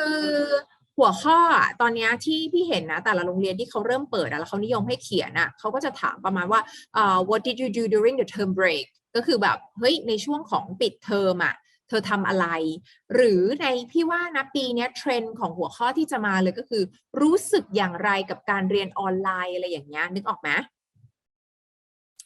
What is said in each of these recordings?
คือหัวข้อตอนนี้ที่พี่เห็นนะ แต่ละโรงเรียนที่เขาเริ่มเปิดแล้วเขานิยมให้เขียนอะเขาก็จะถามประมาณว่าเอ่อ what did you do during the term break ก็คือแบบเฮ้ยในช่วงของปิดเทอมอะเธอทำอะไร หรือในพี่ว่านะปีนี้เทรนด์ของหัวข้อที่จะมาเลยก็คือ รู้สึกอย่างไรกับการเรียนออนไลน์อะไรอย่างเงี้ยนึกออกไหม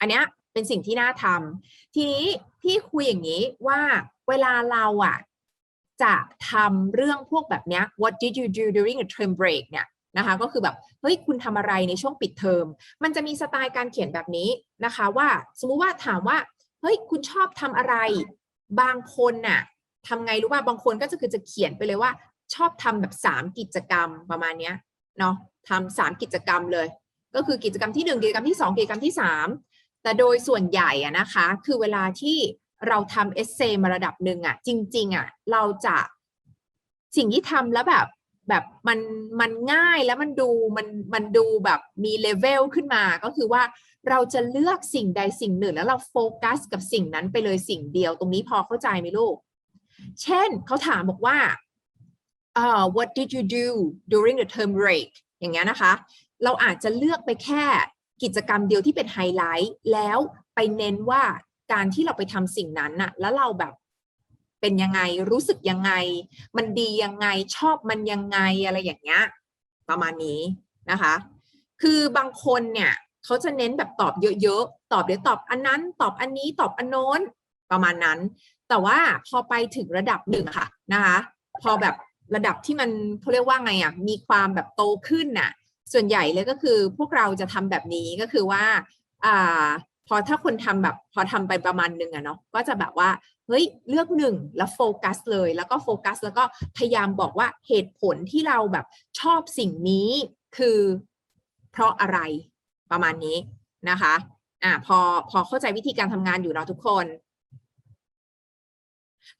อันเนี้ยเป็นสิ่งที่น่าทำทีนี้พี่คุยอย่างนี้ว่าเวลาเราอะ จะทำเรื่องพวกแบบเนี้ย what did you do during a term break เนี่ยนะคะก็คือแบบเฮ้ยคุณทำอะไรในช่วงปิดเทอม มันจะมีสไตล์การเขียนแบบนี้นะคะว่าสมมุติว่าถามว่าเฮ้ยคุณชอบทำอะไร บางคนน่ะทำไงรู้ว่าบางคนก็จะคือจะเขียนไปเลยว่า ชอบทำแบบสามกิจกรรมประมาณเนี้ยเนาะทำสามกิจกรรมเลย ก็คือกิจกรรมที่หนึ่งกิจกรรมที่สองกิจกรรมที่สามแต่โดยส่วนใหญ่อะนะคะ คือเวลาที่ เราทำเอเซมาระดับหนึ่งอะจริง ๆอะเราจะสิ่งที่ทำแล้วแบบแบบมันมันง่ายแล้วมันดูมันมันดูแบบมีเลเวลขึ้นมาก็คือว่าเราจะเลือกสิ่งใดสิ่งหนึ่ง แล้วเราโฟกัสกับสิ่งนั้นไปเลยสิ่งเดียวตรงนี้พอเข้าใจไหมลูก เช่นเขาถามบอกว่าเอ่อ what did you do during the term break อย่างเงี้ยนะคะ เราอาจจะเลือกไปแค่กิจกรรมเดียวที่เป็นไฮไลท์แล้วไปเน้นว่า การที่เราไปทำสิ่งนั้นน่ะ แล้วเราแบบเป็นยังไงรู้สึกยังไง มันดียังไงชอบมันยังไงอะไรอย่างเงี้ยประมาณนี้นะคะ คือบางคนเนี่ยเขาจะเน้นแบบตอบเยอะๆ ตอบเดี๋ยวตอบอันนั้น ตอบอันนี้ตอบอันโน้นประมาณนั้น แต่ว่าพอไปถึงระดับหนึ่งค่ะนะคะ พอแบบระดับที่มันเขาเรียกว่าไงอะมีความแบบโตขึ้นน่ะ ส่วนใหญ่เลยก็คือพวกเราจะทำแบบนี้ก็คือว่าอ่า พอถ้าคนทำแบบพอทำไปประมาณหนึ่งอะเนาะก็จะแบบว่าเฮ้ยเลือกหนึ่งแล้วโฟกัสเลย แล้วก็โฟกัส แล้วก็พยายามบอกว่าเหตุผลที่เราแบบชอบสิ่งนี้คือเพราะอะไรประมาณนี้นะคะอ่าพอพอเข้าใจวิธีการทำงานอยู่เนาะทุกคน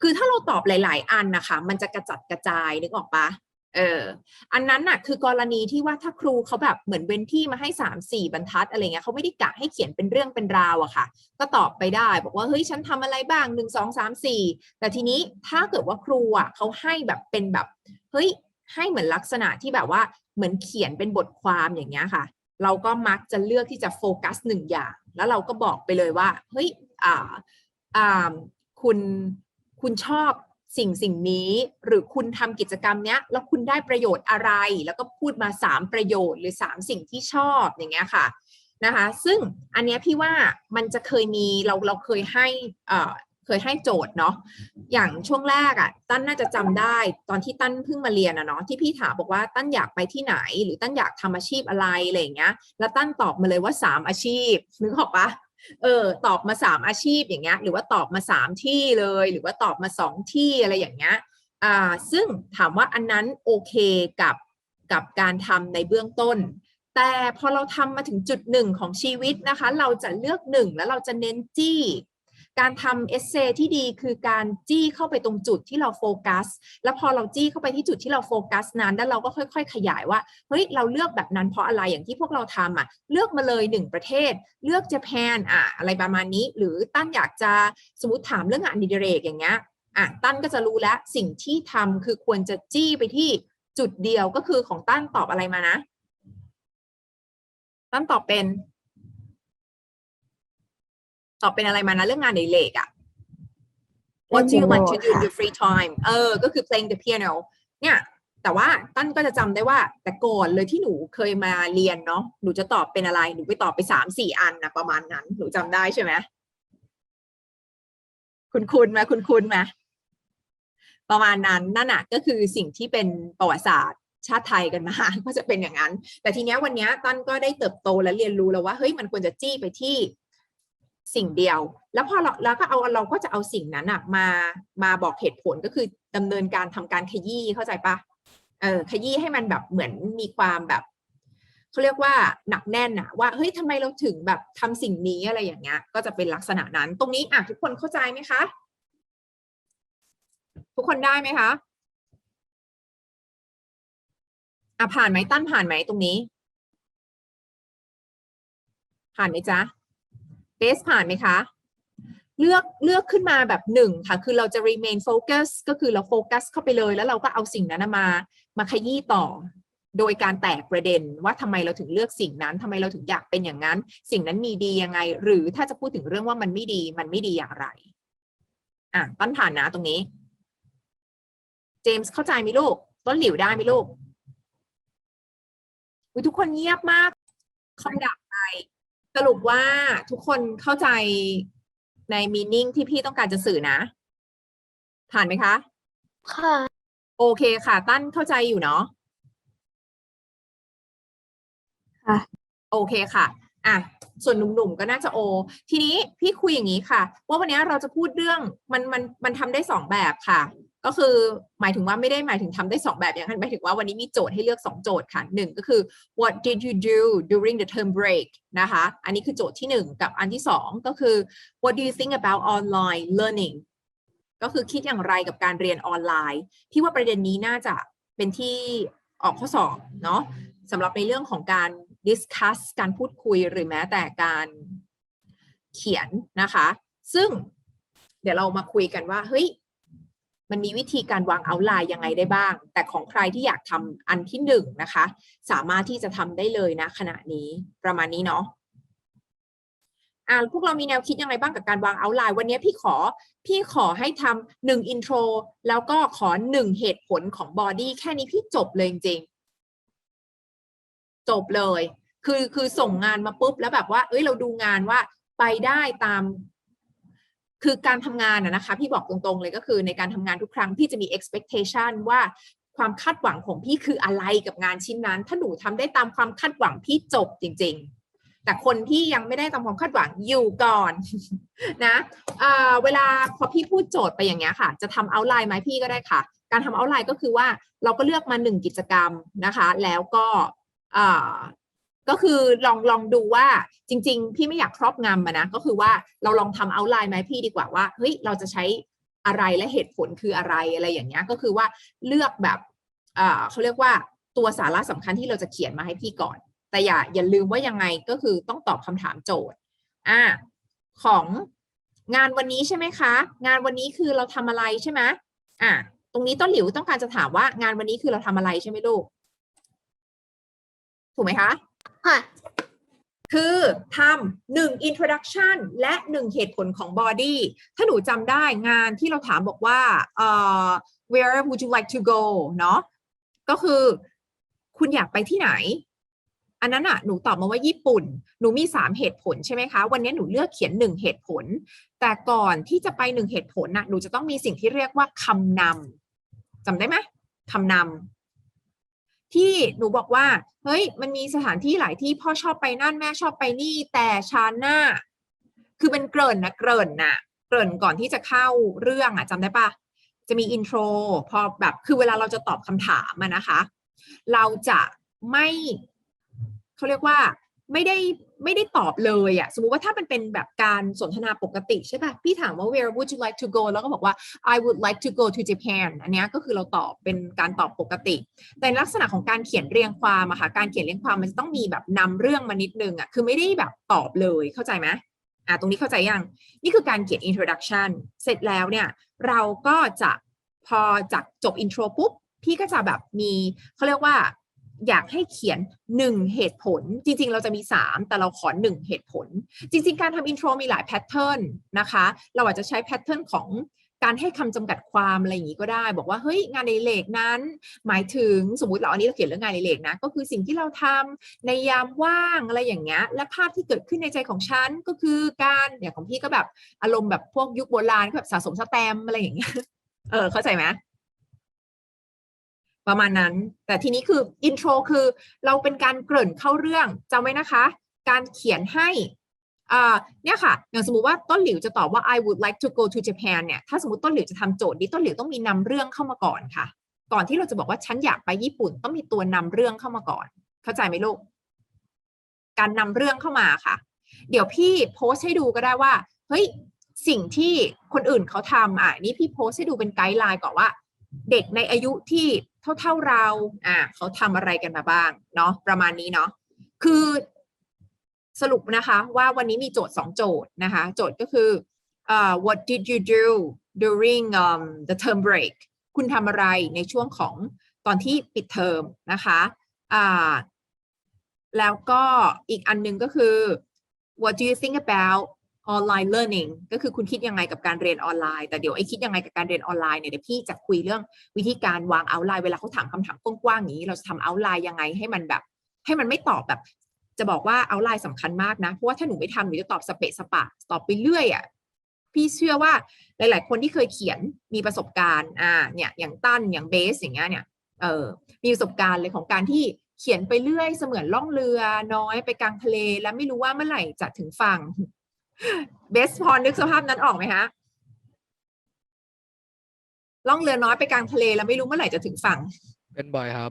คือถ้าเราตอบหลาย ๆ อันนะคะ มันจะกระจัดกระจายนึกออกปะ เออ อันนั้นน่ะ คือกรณีที่ว่าถ้าครูเขาแบบเหมือนเว้นที่มาให้สามสี่บรรทัดอะไรเงี้ยเขาไม่ได้กะให้เขียนเป็นเรื่องเป็นราวอะค่ะ ก็ตอบไปได้ บอกว่าเฮ้ยฉันทำอะไรบ้างหนึ่งสองสามสี่แต่ทีนี้ถ้าเกิดว่าครูอะเขาให้แบบเป็นแบบ เฮ้ย ให้เหมือนลักษณะที่แบบว่าเหมือนเขียนเป็นบทความอย่างเงี้ยค่ะ เราก็มักจะเลือกที่จะโฟกัสหนึ่งอย่าง แล้วเราก็บอกไปเลยว่า เฮ้ย อ่า อ่า คุณ คุณชอบ สิ่งสิ่งนี้หรือคุณทำกิจกรรมเนี้ยแล้วคุณได้ประโยชน์อะไร แล้วก็พูดมาสามประโยชน์หรือสามสิ่งที่ชอบอย่างเงี้ยค่ะนะคะซึ่งอันเนี้ยพี่ว่ามันจะเคยมีเราเราเคยให้เอ่อเคยให้โจทย์เนาะอย่างช่วงแรกอะ่ะตั้นน่าจะจำได้ตอนที่ตั้นเพิ่งมาเรียนอะเนาะที่พี่ถามบอกว่าตั้นอยากไปที่ไหน หรือตั้นอยากทำอาชีพอะไรอะไรอย่างเงี้ยแล้วตั้นตอบมาเลยว่าสามอาชีพนึกออกปะ เออตอบมาสามอาชีพอย่างเงี้ยหรือว่าตอบมาสามที่เลย หรือว่าตอบมาสองที่อะไรอย่างเงี้ยอ่าซึ่งถามว่าอันนั้นโอเคกับกับการทำในเบื้องต้น แต่พอเราทำมาถึงจุดหนึ่งของชีวิตนะคะ เราจะเลือกหนึ่งแล้วเราจะเน้นจี้ การทำเอเซที่ดีคือการจี้เข้าไปตรงจุดที่เราโฟกัส แล้วพอเราจี้เข้าไปที่จุดที่เราโฟกัสนั้น แล้วเราก็ค่อย ๆ ขยายว่า เฮ้ย เราเลือกแบบนั้นเพราะอะไร อย่างที่พวกเราทำอะ เลือกมาเลยหนึ่งประเทศ เลือกญี่ปุ่นอะ อะไรประมาณนี้ หรือตั้นอยากจะสมมติถามเรื่องงานดิเรกอย่างเงี้ย อะ ตั้นก็จะรู้แล้วสิ่งที่ทำคือควรจะจี้ไปที่จุดเดียวก็คือของตั้นตอบอะไรมานะ ตั้นตอบเป็น ตอบเป็นอะไรมานะเรื่องงานในเลกอะ What do you want to do in your free time เออ ก็คือ playing the piano เนี่ย แต่ว่าตั้นก็จะจำได้ว่า แต่ก่อนเลยที่หนูเคยมาเรียนเนาะหนูจะตอบเป็นอะไร หนูไปตอบไปสามสี่อันนะประมาณนั้น หนูจำได้ใช่ไหมคุณคุณไหมคุณคุณไหมประมาณนั้นนั่นน่ะก็คือสิ่งที่เป็นประวัติศาสตร์ชาติไทยกันมา ก็จะเป็นอย่างนั้น แต่ทีเนี้ยวันเนี้ยตั้นก็ได้เติบโตและเรียนรู้แล้วว่าเฮ้ยมันควรจะจี้ไปที่ สิ่งเดียว แล้วพอเราแล้วก็เอาเราก็จะเอาสิ่งนั้นอะมามาบอกเหตุผลก็คือดำเนินการทำการขยี้เข้าใจปะเออขยี้ให้มันแบบเหมือนมีความแบบเขาเรียกว่าหนักแน่นอะว่าเฮ้ยทำไมเราถึงแบบทำสิ่งนี้อะไรอย่างเงี้ย ก็จะเป็นลักษณะนั้น ตรงนี้อะทุกคนเข้าใจไหมคะ ทุกคนได้ไหมคะอะผ่านไหมตั้นผ่านไหมตรงนี้ ผ่านไหมจ๊ะ เบสผ่านไหมคะเลือกเลือกขึ้นมาแบบหนึ่งค่ะ คือเราจะ remain focus ก็คือเราโฟกัสเข้าไปเลย แล้วเราก็เอาสิ่งนั้นมามาขยี้ต่อ โดยการแตกประเด็นว่าทำไมเราถึงเลือกสิ่งนั้นทำไมเราถึงอยากเป็นอย่างนั้น สิ่งนั้นมีดียังไง หรือถ้าจะพูดถึงเรื่องว่ามันไม่ดี มันไม่ดีอย่างไร อะต้นผ่านนะตรงนี้ เจมส์เข้าใจไหมลูก ต้นหลิวได้ไหมลูกทุกคนเงียบมากคำดับไป รุปว่าทุกคนเข้าใจในมีนิ่งที่พี่ต้องการจะสื่อนะ ผ่านไหมคะ ค่ะ โอเคค่ะ ตั้นเข้าใจอยู่เนาะค่ะ โอเคค่ะ อะ ส่วนหนุ่มๆก็น่าจะโอ ทีนี้พี่คุยอย่างนี้ค่ะ ว่าวันนี้เราจะพูดเรื่องมันมันมันทำได้สองแบบค่ะ ก็คือหมายถึงว่าไม่ได้หมายถึงทำได้สองแบบอย่างนั้นหมายถึงว่าวันนี้มีโจทย์ให้เลือกสองโจทย์ค่ะหนึ่งก็คือ what did you do during the term break นะคะ อันนี้คือโจทย์ที่หนึ่งกับอันที่สองก็คือ what do you think about online learning ก็คือคิดอย่างไรกับการเรียนออนไลน์ พี่ว่าประเด็นนี้น่าจะเป็นที่ออกข้อสอบเนาะสำหรับในเรื่องของการ discuss การพูดคุยหรือแม้แต่การเขียนนะคะ ซึ่งเดี๋ยวเรามาคุยกันว่าเฮ้ย มันมีวิธีการวางเอาไลน์ยังไงได้บ้าง แต่ของใครที่อยากทำอันที่หนึ่งนะคะ สามารถที่จะทำได้เลยนะขณะนี้ประมาณนี้เนาะอ่าพวกเรามีแนวคิดยังไงบ้างกับการวางเอาไลน์วันนี้พี่ขอพี่ขอให้ทำหนึ่งอินโทรแล้วก็ขอหนึ่งเหตุผลของบอดี้แค่นี้พี่จบเลยจริงจบเลย คือคือส่งงานมาปุ๊บแล้วแบบว่า เอ้ยเราดูงานว่าไปได้ตาม คือการทำงานนะคะพี่บอกตรงๆเลยก็คือในการทำงานทุกครั้งพี่จะมี expectation ว่าความคาดหวังของพี่คืออะไรกับงานชิ้นนั้น ถ้าหนูทำได้ตามความคาดหวังพี่จบจริง ๆแต่คนที่ยังไม่ได้ตามความคาดหวังอยู่ก่อนนะอ่าเวลาพอพี่พูดโจทย์ไปอย่างเงี้ยค่ะ จะทำเอาไลน์ไหมพี่ก็ได้ค่ะ การทำเอาไลน์ก็คือว่าเราก็เลือกมาหนึ่งกิจกรรมนะคะ แล้วก็ ก็คือลองลองดูว่าจริง ๆ พี่ไม่อยากครอบงำนะ ก็คือว่าเราลองทำเอาไลน์ไหมพี่ดีกว่าว่าเฮ้ยเราจะใช้อะไรและเหตุผลคืออะไรอะไรอย่างเงี้ยก็คือว่าเลือกแบบอ่าเขาเรียกว่าตัวสาระสำคัญที่เราจะเขียนมาให้พี่ก่อน แต่อย่าอย่าลืมว่ายังไงก็คือต้องตอบคำถามโจทย์อ่าของงานวันนี้ใช่ไหมคะ งานวันนี้คือเราทำอะไรใช่ไหมอ่าตรงนี้ต้นหลิวต้องการจะถามว่างานวันนี้คือเราทำอะไรใช่ไหมลูก ถูกไหมคะ ค่ะ คือทำหนึ่ง introduction และหนึ่งเหตุผลของ body ถ้าหนูจำได้งานที่เราถามบอกว่าเอ่อ where would you like to go เนาะก็คือคุณอยากไปที่ไหน อันนั้นอะหนูตอบมาว่าญี่ปุ่น หนูมีสามเหตุผลใช่ไหมคะ วันนี้หนูเลือกเขียนหนึ่งเหตุผล แต่ก่อนที่จะไปหนึ่งเหตุผลน่ะหนูจะต้องมีสิ่งที่เรียกว่าคำนำจำได้ไหมคำนำ ที่หนูบอกว่า เฮ้ย มันมีสถานที่หลายที่พ่อชอบไปนั่นแม่ชอบไปนี่ แต่ชาน่าคือเป็นเกริ่นนะเกริ่นน่ะเกริ่นก่อนที่จะเข้าเรื่องอะจำได้ปะจะมีอินโทรพอแบบคือเวลาเราจะตอบคำถามมานะคะ เราจะไม่เขาเรียกว่า ไม่ได้ไม่ได้ตอบเลยอะสมมุติว่าถ้ามันเป็นแบบการสนทนาปกติใช่ปะพี่ถามว่า where would you like to go แล้วก็บอกว่า I would like to go to Japan อันนี้ก็คือเราตอบเป็นการตอบปกติ แต่ลักษณะของการเขียนเรียงความอะค่ะการเขียนเรียงความมันจะต้องมีแบบนำเรื่องมานิดนึงอะคือไม่ได้แบบตอบเลยเข้าใจไหมอะตรงนี้เข้าใจยังนี่คือการเขียน introduction เสร็จแล้วเนี่ยเราก็จะพอจากจบ intro ปุ๊บพี่ก็จะแบบมีเขาเรียกว่า อยากให้เขียนหนึ่งเหตุผล จริง ๆ เราจะมีสามแต่เราขอหนึ่งเหตุผล จริง ๆ การทำ intro มีหลายแพทเทิร์นนะคะ เราอาจจะใช้แพทเทิร์นของการให้คำจำกัดความอะไรอย่างนี้ก็ได้ บอกว่าเฮ้ยงานในเลกนั้น หมายถึงสมมติเราอันนี้เราเขียนเรื่องงานในเลกนะ ก็คือสิ่งที่เราทำในยามว่างอะไรอย่างเงี้ยและภาพที่เกิดขึ้นในใจของฉันก็คือการอย่างของพี่ก็แบบอารมณ์แบบพวกยุคโบราณแบบสะสมสแตมอะไรอย่างเงี้ยเออเข้าใจไหม ประมาณนั้น แต่ทีนี้คืออินโทรคือเราเป็นการเกริ่นเข้าเรื่องจำไว้นะคะ การเขียนให้อ่าเนี่ยค่ะ อย่างสมมติว่าต้นหลิวจะตอบว่า I would like to go to Japan เนี่ย ถ้าสมมติต้นหลิวจะทำโจทย์นี้ต้นหลิวต้องมีนำเรื่องเข้ามาก่อนค่ะ ก่อนที่เราจะบอกว่าฉันอยากไปญี่ปุ่นต้องมีตัวนำเรื่องเข้ามาก่อน เข้าใจไหมลูก การนำเรื่องเข้ามาค่ะ เดี๋ยวพี่โพสต์ให้ดูก็ได้ว่า เฮ้ย สิ่งที่คนอื่นเขาทำอะ นี่พี่โพสต์ให้ดูเป็นไกด์ไลน์ก่อนว่า เด็กในอายุที่ เท่าๆเรา อะเขาทำอะไรกันมาบ้าง เนาะประมาณนี้เนาะคือสรุปนะคะ ว่าวันนี้มีโจทย์สองโจทย์นะคะ โจทย์ก็คือ uh, what did you do during um, the term break คุณทำอะไรในช่วงของตอนที่ปิดเทอมนะคะอ่าแล้วก็อีกอันหนึงก็คือ what do you think about online learning ก็คือคุณคิดยังไงกับการเรียนออนไลน์ แต่เดี๋ยวไอ้คิดยังไงกับการเรียนออนไลน์เนี่ยเดี๋ยวพี่จะคุยเรื่องวิธีการวางเอาไลน์เวลาเขาถามคำถามกว้างๆอย่างนี้ เราจะทำเอาไลน์ยังไงให้มันแบบ ให้มันไม่ตอบแบบ จะบอกว่าเอาไลน์สำคัญมากนะเพราะว่าถ้าหนูไม่ทำหนูจะตอบสเปะสปะตอบไปเรื่อยอะพี่เชื่อว่าหลาย ๆ คนที่เคยเขียนมีประสบการณ์อ่าเนี่ยอย่างตั้นอย่างเบสอย่างเงี้ยเนี่ยเออมีประสบการณ์เลยของการที่เขียนไปเรื่อยเสมือนล่องเรือน้อยไปกลางทะเล แล้วไม่รู้ว่าเมื่อไหร่จะถึงฝั่ง เบสพอนึกสภาพนั้นออกไหมฮะล่องเรือน้อยไปกลางทะเลแล้วไม่รู้เมื่อไหร่จะถึงฝั่ง เป็นบ่อยครับ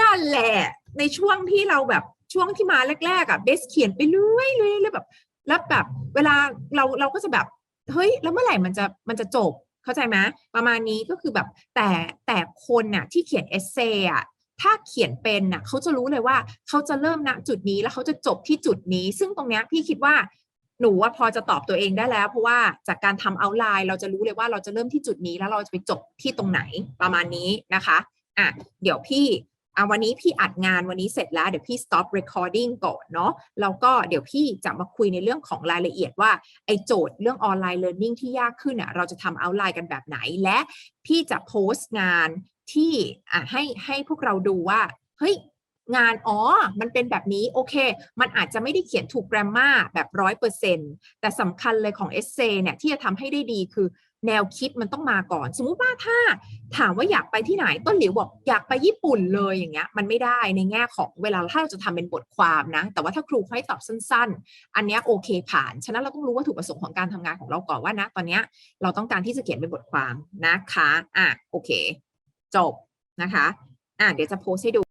นั่นแหละ ในช่วงที่เราแบบช่วงที่มาแรกๆอะเบสเขียนไปเรื่อยๆเรื่อยๆแบบแล้วแบบ เวลาเราเราก็จะแบบเฮ้ยแล้วเมื่อไหร่มันจะมันจะจบเข้าใจไหมประมาณนี้ก็คือแบบแต่แต่คนน่ะที่เขียนเอเซอะถ้าเขียนเป็นน่ะเขาจะรู้เลยว่าเขาจะเริ่มณจุดนี้แล้วเขาจะจบที่จุดนี้ ซึ่งตรงเนี้ยพี่คิดว่า หนูว่าพอจะตอบตัวเองได้แล้ว เพราะว่าจากการทำเอาไลน์เราจะรู้เลยว่าเราจะเริ่มที่จุดนี้แล้วเราจะไปจบที่ตรงไหนประมาณนี้นะคะอะเดี๋ยวพี่อะวันนี้พี่อัดงานวันนี้เสร็จแล้วเดี๋ยวพี่ stop recording ก่อนเนาะแล้วก็เดี๋ยวพี่จะมาคุยในเรื่องของรายละเอียดว่าไอโจทย์เรื่องออนไลน์ learning ที่ยากขึ้นอะเราจะทำเอาไลน์กันแบบไหน และพี่จะโพสต์งานที่อะให้ให้พวกเราดูว่าเฮ้ย งานอ๋อ มันเป็นแบบนี้โอเค มันอาจจะไม่ได้เขียนถูก grammar แบบร้อยเปอร์เซ็นแต่สำคัญเลยของ essay เนี่ยที่จะทำให้ได้ดีคือแนวคิดมันต้องมาก่อน สมมุติว่าถ้าถามว่าอยากไปที่ไหนต้นหลิวบอกอยากไปญี่ปุ่นเลยอย่างเงี้ยมันไม่ได้ในแง่ของเวลาถ้าเราจะทำเป็นบทความนะ แต่ว่าถ้าครูให้ตอบสั้น ๆ อันเนี้ยโอเคผ่าน ฉะนั้นเราต้องรู้วัตถุประสงค์ของการทำงานของเราก่อนว่านะ ตอนเนี้ยเราต้องการที่จะเขียนเป็นบทความนะคะอะโอเค จบนะคะอะเดี๋ยวจะโพสให้ดู